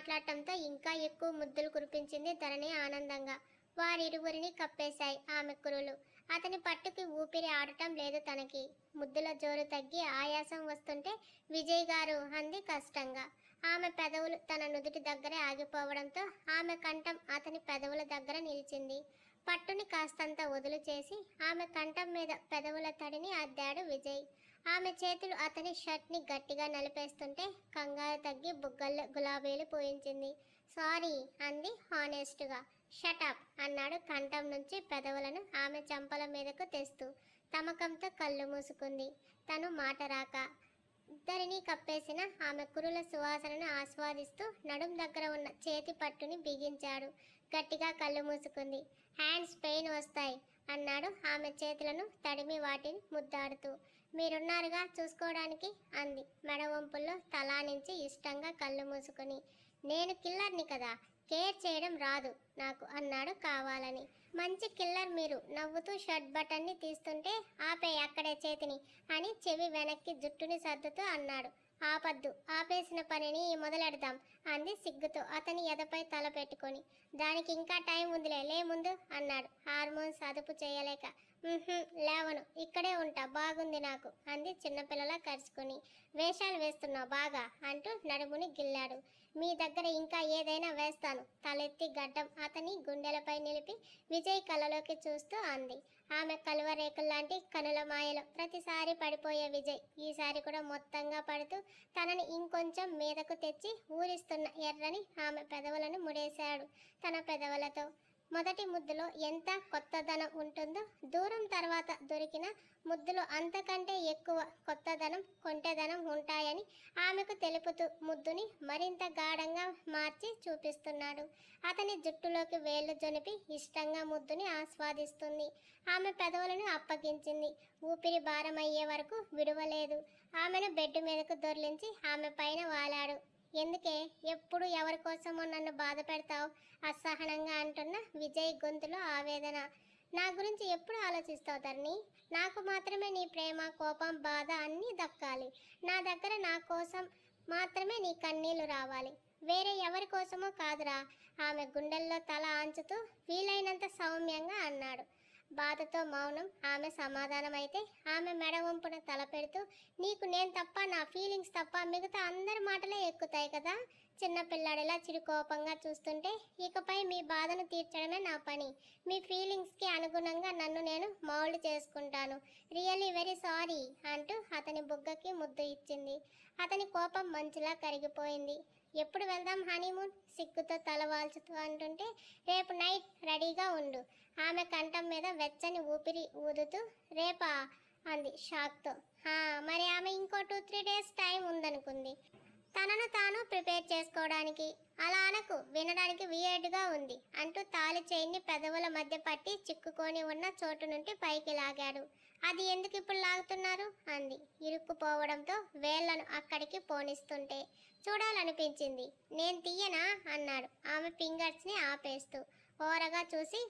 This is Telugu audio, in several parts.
మాట్లాడటంతో ఇంకా ఎక్కువ ముద్దులు కురిపించింది ధరణి ఆనందంగా. వారిరువురిని కప్పేశాయి ఆమె కురులు. అతని పట్టుకి ఊపిరి ఆడటం లేదు తనకి. ముద్దుల జోరు తగ్గి ఆయాసం వస్తుంటే విజయ్ గారు అంది కష్టంగా. ఆమె పెదవులు తన నుదుటి దగ్గరే ఆగిపోవడంతో ఆమె కంఠం అతని పెదవుల దగ్గర నిలిచింది. పట్టుని కాస్తంత వదులు చేసి ఆమె కంఠం మీద పెదవుల తడిని అద్దాడు విజయ్. ఆమె చేతులు అతని షర్ట్ని గట్టిగా నలిపేస్తుంటే కంగారు తగ్గి బుగ్గల్లో గులాబీలు పూయించింది. సారీ అంది హానెస్ట్గా. షటప్ అన్నాడు కంఠం నుంచి పెదవులను ఆమె చంపల మీదకు తెస్తూ. తమకంతో కళ్ళు మూసుకుంది. తను మాట రాక ఇద్దరిని కప్పేసిన ఆమె కురుల సువాసనను ఆస్వాదిస్తూ నడుం దగ్గర ఉన్న చేతి పట్టుని బిగించాడు. గట్టిగా కళ్ళు మూసుకుంది. హ్యాండ్స్ పెయిన్ వస్తాయి. అన్నాడు ఆమె చేతులను తడిమి వాటిని ముద్దాడుతూ. మీరున్నారుగా చూసుకోవడానికి అంది మెడవంపుల్లో తలా తలానించి ఇష్టంగా కళ్ళు మూసుకుని. నేను కిల్లర్ని కదా కేర్ చేయడం రాదు నాకు అన్నాడు కావాలని. మంచి కిల్లర్ మీరు నవ్వుతూ షర్ట్ బటన్ని తీస్తుంటే ఆపే అక్కడే చేతిని అని చెవి వెనక్కి జుట్టుని సర్దుతూ అన్నాడు. ఆపద్దు ఆపేసిన పనిని మొదలెడదాం అంది సిగ్గుతో అతని ఎదపై తల పెట్టుకొని. దానికి ఇంకా టైం ఉందిలే లే ముందు అన్నాడు. హార్మోన్స్ అదుపు చేయలేక. లేవను ఇక్కడే ఉంటా బాగుంది నాకు అంది చిన్నపిల్లలా కరుచుకొని. వేషాలు వేస్తున్నావు బాగా అంటూ నడుముని గిల్లాడు. మీ దగ్గర ఇంకా ఏదైనా వేస్తాను తలెత్తి గడ్డం అతని గుండెలపై నిలిపి విజయ్ కళ్ళలోకి చూస్తూ అంది. ఆమె కలువ రేకుల్లాంటి కనుల మాయలో ప్రతిసారి పడిపోయే విజయ్ ఈసారి కూడా మొత్తంగా పడుతూ తనని ఇంకొంచెం మీదకు తెచ్చి ఊరిస్తున్న ఎర్రని ఆమె పెదవులను ముడేశాడు. తన పెదవులతో మొదటి ముద్దులో ఎంత కొత్తదనం ఉంటుందో దూరం తర్వాత దొరికిన ముద్దులో అంతకంటే ఎక్కువ కొత్తదనం కొంటెదనం ఉంటాయని ఆమెకు తెలుపుతూ ముద్దుని మరింత గాఢంగా మార్చి చూపిస్తున్నాడు. అతని జుట్టులోకి వేళ్ళు జొనిపి ఇష్టంగా ముద్దుని ఆస్వాదిస్తుంది. ఆమె పెదవులను అప్పగించింది. ఊపిరి భారమయ్యే వరకు విడువలేదు. ఆమెను బెడ్ మీదకు దొర్లించి ఆమె పైన వాలాడు. ఎందుకే? ఎప్పుడు ఎవరి కోసమో నన్ను బాధ పెడతావు? అసహనంగా అంటున్న విజయ్ గొంతులో ఆవేదన. నా గురించి ఎప్పుడు ఆలోచిస్తావు ధరణి? నాకు మాత్రమే నీ ప్రేమ కోపం బాధ అన్నీ దక్కాలి. నా దగ్గర నా కోసం మాత్రమే నీ కన్నీళ్ళు రావాలి. వేరే ఎవరి కోసమో కాదురా. ఆమె గుండెల్లో తల ఆంచుతూ వీలైనంత సౌమ్యంగా అన్నాడు. బాధతో మౌనం ఆమె సమాధానం అయితే ఆమె మెడ వంపున తల పెడుతూ నీకు నేను తప్ప నా ఫీలింగ్స్ తప్ప మిగతా అందరి మాటలే ఎక్కుతాయి కదా? చిన్నపిల్లాడిలా చిరుకోపంగా చూస్తుంటే ఇకపై మీ బాధను తీర్చడమే నా పని. మీ ఫీలింగ్స్కి అనుగుణంగా నన్ను నేను మౌల్డ్ చేసుకుంటాను. రియలీ వెరీ సారీ అంటూ అతని బుగ్గకి ముద్దు ఇచ్చింది. అతని కోపం మంచులా కరిగిపోయింది. ఎప్పుడు వెళ్దాం హనీమూన్? సిగ్గుతో తల వాల్చుతూ అంటుంటే రేపు నైట్ రెడీగా ఉండు. ఆమె కంఠం మీద వెచ్చని ఊపిరి ఊదుతూ రేపా? అంది షాక్తో. మరి ఆమె ఇంకో టూ త్రీ డేస్ టైం ఉందనుకుంది. తనను తాను ప్రిపేర్ చేసుకోవడానికి అలా అనకు వినడానికి వియర్డ్గా ఉంది అంటూ తాలి చైన్ని పెదవుల మధ్య పట్టి చిక్కుకొని ఉన్న చోటు నుండి పైకి లాగాడు. అది ఎందుకు ఇప్పుడు లాగుతున్నారు? అంది. ఇరుక్కుపోవడంతో వేళ్ళను అక్కడికి పోనిస్తుంటే చూడాలనిపించింది. నేను తీయనా? అన్నాడు. ఆమె ఫింగర్స్ని ఆపేస్తూ. ఓరగా చూసి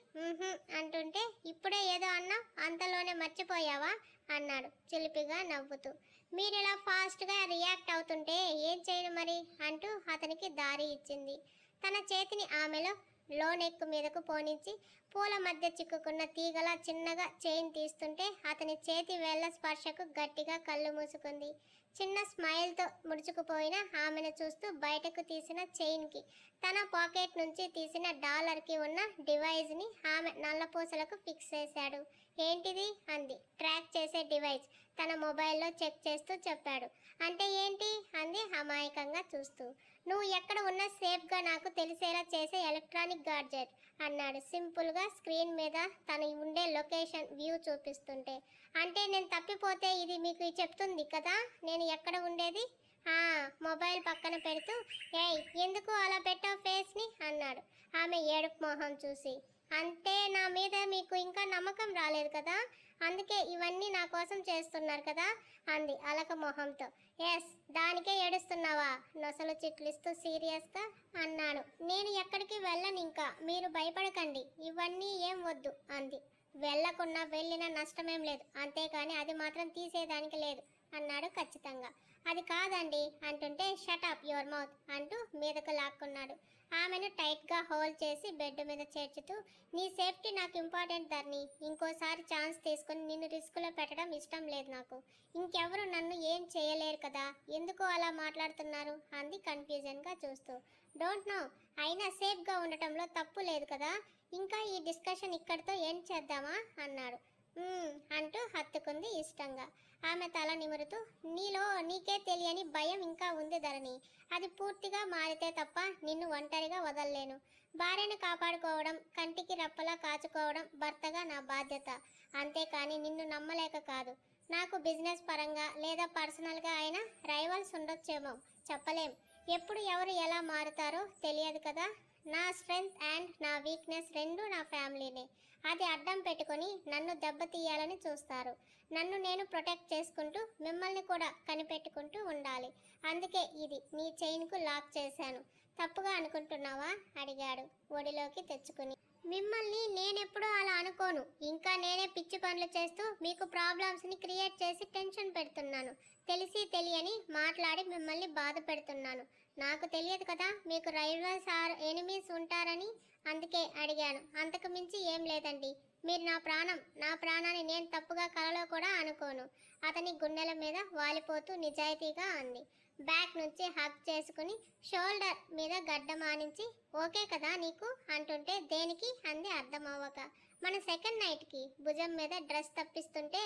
అంటుంటే ఇప్పుడే ఏదో అన్నా అంతలోనే మర్చిపోయావా? అన్నాడు చిలిపిగా నవ్వుతూ. మీరు ఇలా ఫాస్ట్గా రియాక్ట్ అవుతుంటే ఏం చేయను మరి? అంటూ అతనికి దారి ఇచ్చింది. తన చేతిని ఆమెలో లోనెక్కు మీదకు పోనించి పూల మధ్య చిక్కుకున్న తీగలా చిన్నగా చైన్ తీస్తుంటే అతని చేతి వేళ్ళ స్పర్శకు గట్టిగా కళ్ళు మూసుకుంది. చిన్న స్మైల్తో ముడుచుకుపోయిన ఆమెను చూస్తూ బయటకు తీసిన చైన్కి తన పాకెట్ నుంచి తీసిన డాలర్కి ఉన్న డివైజ్ని ఆమె నల్లపూసలకు ఫిక్స్ చేశాడు. ఏంటిది? అంది. ట్రాక్ చేసే డివైస్ తన మొబైల్లో చెక్ చేస్తూ చెప్పాడు. అంటే ఏంటి? అంది అమాయకంగా చూస్తూ. నువ్వు ఎక్కడ ఉన్నా సేఫ్గా నాకు తెలిసేలా చేసే ఎలక్ట్రానిక్ గాడ్జెట్ అన్నాడు సింపుల్గా స్క్రీన్ మీద తను ఉండే లొకేషన్ వ్యూ చూపిస్తుంటే. అంటే నేను తప్పిపోతే ఇది మీకు చెప్తుంది కదా? నేను ఎక్కడ ఉండేది? మొబైల్ పక్కన పెడుతూ ఏయ్ ఎందుకు అలా పెట్టావు ఫేస్ని? అన్నాడు. ఆమె ఏడుపు మొహం చూసి. అంటే నా మీద మీకు ఇంకా నమ్మకం రాలేదు కదా? అందుకే ఇవన్నీ నా కోసం చేస్తున్నారు కదా అంది అలక మొహంతో. ఎస్ దానికే ఏడుస్తున్నావా? నొసలు చిట్లిస్తూ సీరియస్గా అన్నాను. నేను ఎక్కడికి వెళ్ళను ఇంకా మీరు భయపడకండి ఇవన్నీ ఏం వద్దు అంది. వెళ్ళకున్నా వెళ్ళిన నష్టమేం లేదు అంతేకాని అది మాత్రం తీసేదానికి లేదు. అన్నాడు ఖచ్చితంగా. అది కాదండి అంటుంటే షట్ అప్ యువర్ మౌత్ అంటూ మీదకు లాక్కున్నాడు. ఆమెను టైట్గా హోల్డ్ చేసి బెడ్ మీద చేర్చుతూ నీ సేఫ్టీ నాకు ఇంపార్టెంట్ ధర్ని. ఇంకోసారి ఛాన్స్ తీసుకుని నిన్ను రిస్క్లో పెట్టడం ఇష్టం లేదు నాకు. ఇంకెవరు నన్ను ఏం చేయలేరు కదా? ఎందుకు అలా మాట్లాడుతున్నారు? అంది కన్ఫ్యూజన్గా చూస్తూ. డోంట్ నో అయినా సేఫ్గా ఉండటంలో తప్పు లేదు కదా? ఇంకా ఈ డిస్కషన్ ఇక్కడితో ఎండ్ చేద్దామా? అన్నాడు. అంటూ హత్తుకుంది ఇష్టంగా. ఆమె తల నిమురుతూ నీలో నీకే తెలియని భయం ఇంకా ఉంది ధరణి. అది పూర్తిగా మారితే తప్ప నిన్ను ఒంటరిగా వదల్లేను. భార్యను కాపాడుకోవడం కంటికి రప్పలా కాచుకోవడం భర్తగా నా బాధ్యత. అంతేకాని నిన్ను నమ్మలేక కాదు. నాకు బిజినెస్ పరంగా లేదా పర్సనల్గా అయినా రైవల్స్ ఉండొచ్చేమో చెప్పలేం. ఎప్పుడు ఎవరు ఎలా మారుతారో తెలియదు కదా? నా స్ట్రెంగ్త్ అండ్ నా వీక్నెస్ రెండు నా ఫ్యామిలీనే. అది అడ్డం పెట్టుకొని నన్ను దెబ్బతీయాలని చూస్తారు. నన్ను నేను ప్రొటెక్ట్ చేసుకుంటూ మిమ్మల్ని కూడా కనిపెట్టుకుంటూ ఉండాలి. అందుకే ఇది నీ చైన్కు లాక్ చేశాను. తప్పుగా అనుకుంటున్నావా? అడిగాడు ఒడిలోకి తెచ్చుకుని. మిమ్మల్ని నేనెప్పుడూ అలా అనుకోను. ఇంకా నేనే పిచ్చి పనులు చేస్తూ మీకు ప్రాబ్లమ్స్ని క్రియేట్ చేసి టెన్షన్ పెడుతున్నాను. తెలిసి తెలియని మాట్లాడి మిమ్మల్ని బాధ పెడుతున్నాను. నాకు తెలియదు కదా మీకు రైల్వే ఆర్ ఎనిమీస్ ఉంటారని అందుకే అడిగాను. అంతకు మించి ఏం లేదండి. మీరు నా ప్రాణం నా ప్రాణాన్ని నేను తప్పుగా కలలో కూడా అనుకోను. అతని గుండెల మీద వాలిపోతూ నిజాయితీగా అంది. బ్యాక్ నుంచి హక్ చేసుకుని షోల్డర్ మీద గడ్డ మానించి ఓకే కదా నీకు అంటుంటే దేనికి అంది అర్థమవ్వక. మన సెకండ్ నైట్కి భుజం మీద డ్రెస్ తప్పిస్తుంటే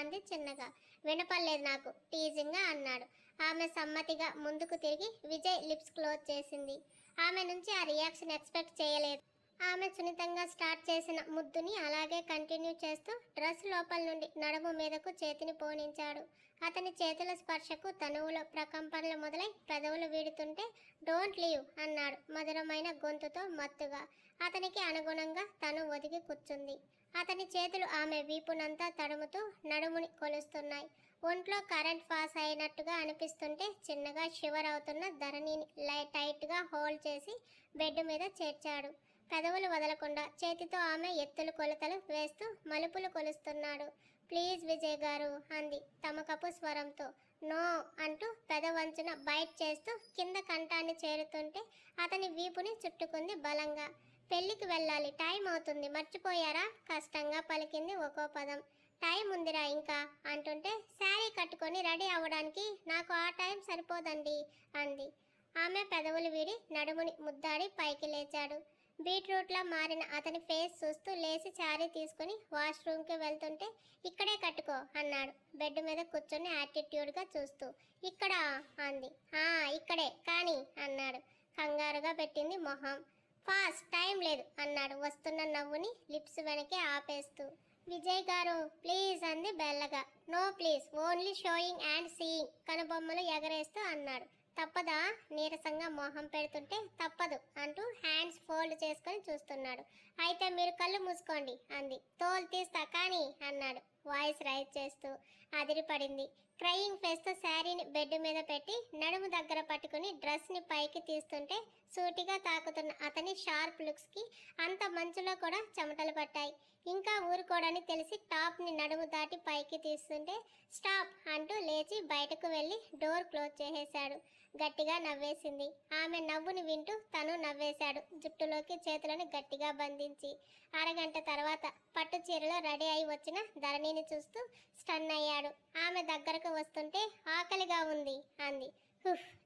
అంది చిన్నగా. వినపడలేదు నాకు టీజింగ్గా అన్నాడు. ఆమె సమ్మతిగా ముందుకు తిరిగి విజయ్ లిప్స్ క్లోజ్ చేసింది. ఆమె నుంచి ఆ రియాక్షన్ ఎక్స్పెక్ట్ చేయలేదు. ఆమె సున్నితంగా స్టార్ట్ చేసిన ముద్దుని అలాగే కంటిన్యూ చేస్తూ డ్రెస్ లోపల నుండి నడుము మీదకు చేతిని పోనించాడు. అతని చేతుల స్పర్శకు తనువులో ప్రకంపనలు మొదలై పెదవులు వీడుతుంటే డోంట్ లీవ్ అన్నాడు మధురమైన గొంతుతో మత్తుగా. అతనికి అనుగుణంగా తను ఒదిగి కూర్చుంది. అతని చేతులు ఆమె వీపునంతా తడుముతూ నడుముని కొలుస్తున్నాయి. ఒంట్లో కరెంట్ పాస్ అయినట్టుగా అనిపిస్తుంటే చిన్నగా షివర్ అవుతున్న ధరణిని లై టైట్గా హోల్డ్ చేసి బెడ్ మీద చేర్చాడు. పెదవులు వదలకుండా చేతితో ఆమె ఎత్తులు కొలతలు వేస్తూ మలుపులు కొలుస్తున్నాడు. ప్లీజ్ విజయ్ గారు అంది తమకపు స్వరంతో. నో అంటూ పెదవంచున బైట్ చేస్తూ కింద కంఠాన్ని చేరుతుంటే అతని వీపుని చుట్టుకుంది బలంగా. పెళ్ళికి వెళ్ళాలి టైం అవుతుంది మర్చిపోయారా? కష్టంగా పలికింది ఒక్కో పదం. టైం ఉందిరా ఇంకా అంటుంటే శారీ కట్టుకొని రెడీ అవ్వడానికి నాకు ఆ టైం సరిపోదండి అంది. ఆమె పెదవులు వీడి నడుముని ముద్దాడి పైకి లేచాడు. బీట్రూట్లా మారిన అతని ఫేస్ చూస్తూ లేచి శారీ తీసుకుని వాష్రూమ్కి వెళ్తుంటే ఇక్కడే కట్టుకో అన్నాడు. బెడ్ మీద కూర్చొని యాటిట్యూడ్గా చూస్తూ ఇక్కడ అంది. "ఆ, ఇక్కడే కానీ అన్నాడు. కంగారుగా పెట్టింది మొహం. ఫాస్ట్ టైం లేదు అన్నాడు వస్తున్న నవ్వుని లిప్స్ వెనకే ఆపేస్తూ. విజయ్ గారు ప్లీజ్ అంది బెల్లగా. No please only showing and seeing కనుబొమ్మలు ఎగరేస్తూ అన్నాడు. తప్పదా? నీరసంగా మొహం పెడుతుంటే తప్పదు అంటూ హ్యాండ్స్ ఫోల్డ్ చేసుకొని చూస్తున్నాడు. అయితే మీరు కళ్ళు మూసుకోండి అంది. తోలు తీస్తా కానీ అన్నాడు. వాయిస్ రైజ్ చేస్తూ అదిరిపడింది. క్రయింగ్ ఫేస్తో శారీని బెడ్ మీద పెట్టి నడుము దగ్గర పట్టుకుని డ్రెస్ని పైకి తీస్తుంటే సూటిగా తాకుతున్న అతని షార్ప్ లుక్స్కి అంత మంచులో కూడా చెమటలు పట్టాయి. ఇంకా ఊరుకోడని తెలిసి టాప్ని నడుము దాటి పైకి తీస్తుంటే స్టాప్ అంటూ లేచి బయటకు వెళ్ళి డోర్ క్లోజ్ చేసేశాడు. గట్టిగా నవ్వేసింది. ఆమె నవ్వుని వింటూ తను నవ్వేశాడు. జుట్టులోకి చేతులను గట్టిగా బంధించి అరగంట తర్వాత పట్టు చీరలో రెడీ అయి వచ్చిన ధరణిని చూస్తూ స్టన్ అయ్యాడు. ఆమె దగ్గరకు వస్తుంటే ఆకలిగా ఉంది అంది.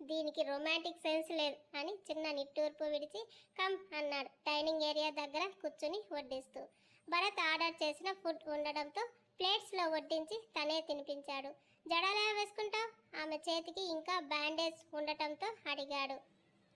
దీనికి రొమాంటిక్ సెన్స్ లేదు అని చిన్న నిట్టూర్పు విడిచి కమ్ అన్నాడు. డైనింగ్ ఏరియా దగ్గర కూర్చుని వడ్డిస్తూ. భరత్ ఆర్డర్ చేసిన ఫుడ్ ఉండడంతో ప్లేట్స్లో వడ్డించి తనే తినిపించాడు. జడలా వేసుకుంటావు? ఆమె చేతికి ఇంకా బ్యాండేజ్ ఉండటంతో అడిగాడు.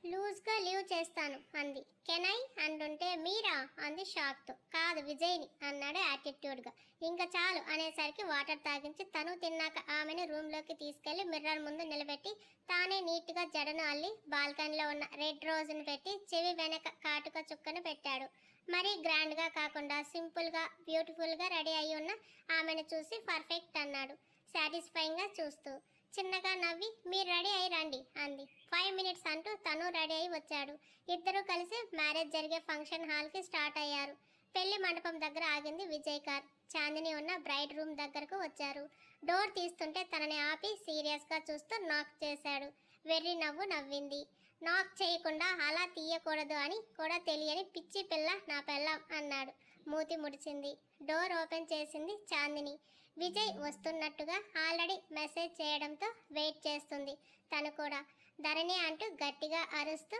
లూజ్గా లీవ్ చేస్తాను అంది. కెనై అంటుంటే మీరా? అంది షాక్తో కాదు విజయ్ని అన్నాడు యాటిట్యూడ్గా. ఇంకా చాలు అనేసరికి వాటర్ తాగించి తను తిన్నాక ఆమెను రూమ్లోకి తీసుకెళ్ళి మిర్రర్ ముందు నిలబెట్టి తానే నీట్గా జడను అల్లి బాల్కనీలో ఉన్న రెడ్ రోజును పెట్టి చెవి వెనక కాటుక చుక్కను పెట్టాడు. మరీ గ్రాండ్గా కాకుండా సింపుల్గా బ్యూటిఫుల్గా రెడీ అయి ఉన్న ఆమెను చూసి పర్ఫెక్ట్ అన్నాడు. సాటిస్ఫైయింగ్గా చూస్తూ చిన్నగా నవ్వి మీరు రెడీ అయి రండి అంది. ఫైవ్ మినిట్స్ అంటూ తను రెడీ అయి వచ్చాడు. ఇద్దరూ కలిసి మ్యారేజ్ జరిగే ఫంక్షన్ హాల్కి స్టార్ట్ అయ్యారు. పెళ్ళి మండపం దగ్గర ఆగింది విజయ్ కార్. చాందిని ఉన్న బ్రైడ్ రూమ్ దగ్గరకు వచ్చారు. డోర్ తీస్తుంటే తనని ఆపి సీరియస్గా చూస్తూ నాక్ చేశాడు. వెర్రి నవ్వు నవ్వింది. నాక్ చేయకుండా అలా తీయకూడదు అని కూడా తెలియని పిచ్చి పిల్ల నా పెళ్ళం అన్నాడు. మూతి ముడిచింది. డోర్ ఓపెన్ చేసింది చాందిని. విజయ్ వస్తున్నట్టుగా ఆల్రెడీ మెసేజ్ చేయడంతో వెయిట్ చేస్తుంది. తను కూడా ధరణి అంటూ గట్టిగా అరుస్తూ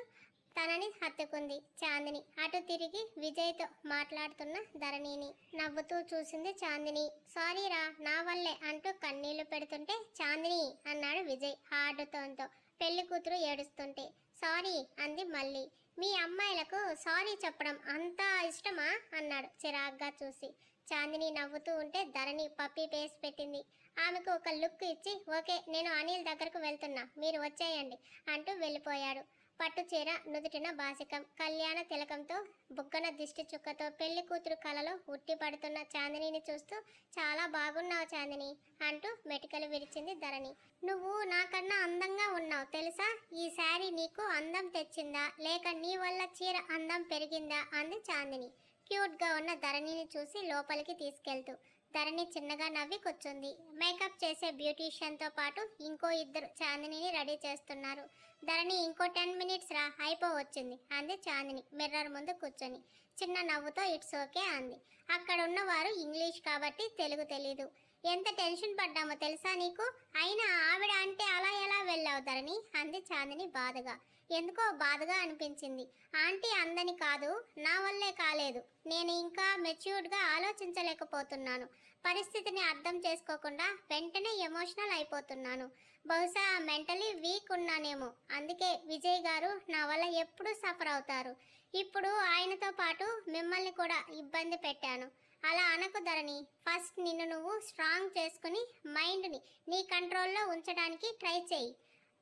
తనని హత్తుకుంది చాందిని. అటు తిరిగి విజయ్తో మాట్లాడుతున్న ధరణిని నవ్వుతూ చూసింది చాందిని. సారీ రా నా వల్లే అంటూ కన్నీళ్ళు పెడుతుంటే చాందిని అన్నాడు విజయ్ ఆడుతోంతో పెళ్ళి కూతురు ఏడుస్తుంటే సారీ అంది మళ్ళీ. మీ అమ్మాయిలకు సారీ చెప్పడం అంత ఇష్టమా? అన్నాడు చిరాగ్గా చూసి. చాందిని నవ్వుతూ ఉంటే ధరణి పప్పి పేసి పెట్టింది. ఆమెకు ఒక లుక్ ఇచ్చి ఓకే నేను అనిల్ దగ్గరకు వెళ్తున్నా. మీరు వచ్చేయండి అంటూ వెళ్ళిపోయాడు. పట్టు చీర నుదుటిన బాసికం కళ్యాణ తిలకంతో బుగ్గన దిష్టి చుక్కతో పెళ్ళి కూతురు కలలో ఉట్టి పడుతున్న చాందినిని చూస్తూ చాలా బాగున్నావు చాందిని అంటూ మెటికలు విరిచింది ధరణి. నువ్వు నాకన్నా అందంగా ఉన్నావు తెలుసా? ఈ శారీ నీకు అందం తెచ్చిందా? లేక నీ వల్ల చీర అందం పెరిగిందా? అంది చాందిని. క్యూట్గా ఉన్న ధరణిని చూసి లోపలికి తీసుకెళ్తూ ధరణి చిన్నగా నవ్వి కూర్చుంది. మేకప్ చేసే బ్యూటీషియన్తో పాటు ఇంకో ఇద్దరు చాందినిని రెడీ చేస్తున్నారు. ధరణి ఇంకో టెన్ మినిట్స్ రా అయిపోవచ్చింది అంది చాందిని మిర్రర్ ముందు కూర్చొని. చిన్న నవ్వుతో ఇట్స్ ఓకే అంది. అక్కడ ఉన్నవారు ఇంగ్లీష్ కాబట్టి తెలుగు తెలీదు. ఎంత టెన్షన్ పడ్డామో తెలుసా నీకు? అయినా ఆవిడ అంటే అలా ఎలా వెళ్ళావు ధరణి? అంది చాందిని బాధగా. ఎందుకో బాధగా అనిపించింది. ఆంటీ అందని కాదు నా వల్లే కాలేదు. నేను ఇంకా మెచ్యూర్డ్గా ఆలోచించలేకపోతున్నాను. పరిస్థితిని అర్థం చేసుకోకుండా వెంటనే ఎమోషనల్ అయిపోతున్నాను. బహుశా మెంటలీ వీక్ ఉన్నానేమో. అందుకే విజయ్ గారు నా వల్ల ఎప్పుడూ సఫర్ అవుతారు. ఇప్పుడు ఆయనతో పాటు మిమ్మల్ని కూడా ఇబ్బంది పెట్టాను. అలా అనకు ధరణి. ఫస్ట్ నిన్ను నువ్వు స్ట్రాంగ్ చేసుకుని మైండ్ని నీ కంట్రోల్లో ఉంచడానికి ట్రై చేయి.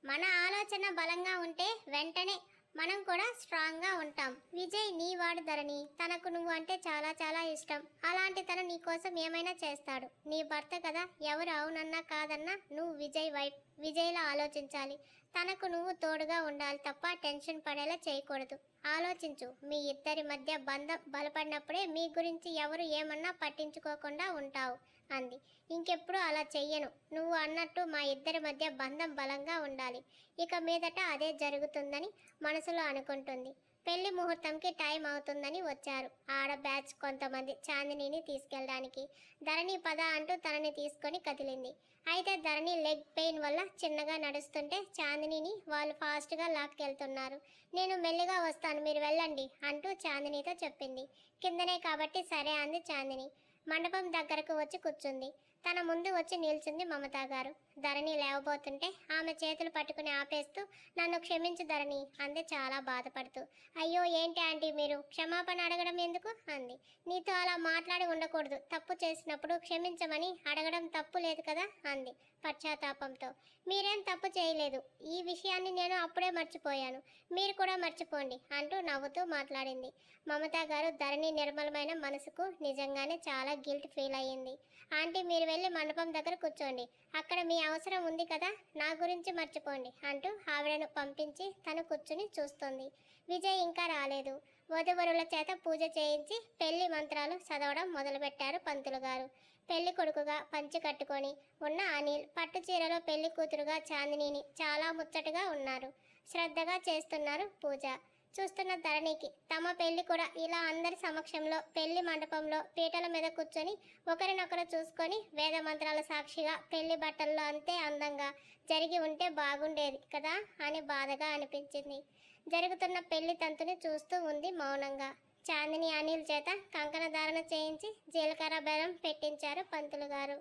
మన ఆలోచన బలంగా ఉంటే వెంటనే మనం కూడా స్ట్రాంగ్గా ఉంటాం. విజయ్ నీ వాడు ధరణి. తనకు నువ్వు అంటే చాలా చాలా ఇష్టం. అలాంటి తను నీ కోసం ఏమైనా చేస్తాడు. నీ భర్త కదా ఎవరు అవునన్నా కాదన్నా నువ్వు విజయ్ వైఫ్ విజయ్లా ఆలోచించాలి. తనకు నువ్వు తోడుగా ఉండాలి తప్ప టెన్షన్ పడేలా చేయకూడదు. ఆలోచించు మీ ఇద్దరి మధ్య బంధం బలపడినప్పుడే మీ గురించి ఎవరు ఏమన్నా పట్టించుకోకుండా ఉంటావు. అంది. ఇంకెప్పుడు అలా చెయ్యను. నువ్వు అన్నట్టు మా ఇద్దరి మధ్య బంధం బలంగా ఉండాలి. ఇక మీదట అదే జరుగుతుందని మనసులో అనుకుంటుంది. పెళ్ళి ముహూర్తంకి టైం అవుతుందని వచ్చారు. ఆడ బ్యాచ్ కొంతమంది చాందినిని తీసుకెళ్ళడానికి. ధరణి పద అంటూ తనని తీసుకొని కదిలింది. అయితే ధరణి లెగ్ పెయిన్ వల్ల చిన్నగా నడుస్తుంటే చాందినిని వాళ్ళు ఫాస్ట్గా లాక్కెళ్తున్నారు. నేను మెల్లిగా వస్తాను. మీరు వెళ్ళండి అంటూ చాందినితో చెప్పింది. కిందనే కాబట్టి సరే అంది చాందిని. మండపం దగ్గరకు వచ్చి కూర్చుంది. తన ముందు వచ్చి నిల్చుంది మమతా గారు. ధరణి లేవబోతుంటే ఆమె చేతులు పట్టుకుని ఆపేస్తూ నన్ను క్షమించు ధరణి అంది చాలా బాధపడుతూ. అయ్యో ఏంటి ఆంటీ మీరు? క్షమాపణ అడగడం ఎందుకు? అంది. నీతో అలా మాట్లాడి ఉండకూడదు. తప్పు చేసినప్పుడు క్షమించమని అడగడం తప్పు లేదు కదా? అంది. పశ్చాత్తాపంతో మీరేం తప్పు చేయలేదు. ఈ విషయాన్ని నేను అప్పుడే మర్చిపోయాను. మీరు కూడా మర్చిపోండి అంటూ నవ్వుతూ మాట్లాడింది. మమతా గారు ధరణి నిర్మలమైన మనసుకు నిజంగానే చాలా గిల్ట్ ఫీల్ అయ్యింది. ఆంటీ మీరు వెళ్ళి మండపం దగ్గర కూర్చోండి. అక్కడ మీ అవసరం ఉంది కదా నా గురించి మర్చిపోండి అంటూ ఆవిడను పంపించి తను కూర్చుని చూస్తుంది. విజయ్ ఇంకా రాలేదు. వధువరుల చేత పూజ చేయించి పెళ్ళి మంత్రాలు చదవడం మొదలుపెట్టారు పంతులు గారు. పెళ్ళి కొడుకుగా పంచి కట్టుకొని ఉన్న అనిల్ పట్టు చీరలో పెళ్ళి కూతురుగా చాందినిని చాలా ముచ్చటగా ఉన్నారు. శ్రద్ధగా చేస్తున్నారు పూజ. చూస్తున్న ధరణికి తమ పెళ్ళి కూడా ఇలా అందరి సమక్షంలో పెళ్ళి మండపంలో పీటల మీద కూర్చొని ఒకరినొకరు చూసుకొని వేద మంత్రాల సాక్షిగా పెళ్ళి బట్టల్లో అంతే అందంగా జరిగి ఉంటే బాగుండేది కదా అని బాధగా అనిపించింది. జరుగుతున్న పెళ్ళి తంతుని చూస్తూ ఉంది మౌనంగా. చాందిని అనిల్ చేత కంకణ ధారణ చేయించి జీలకర్ర బెల్లం పెట్టించారు పంతులు గారు.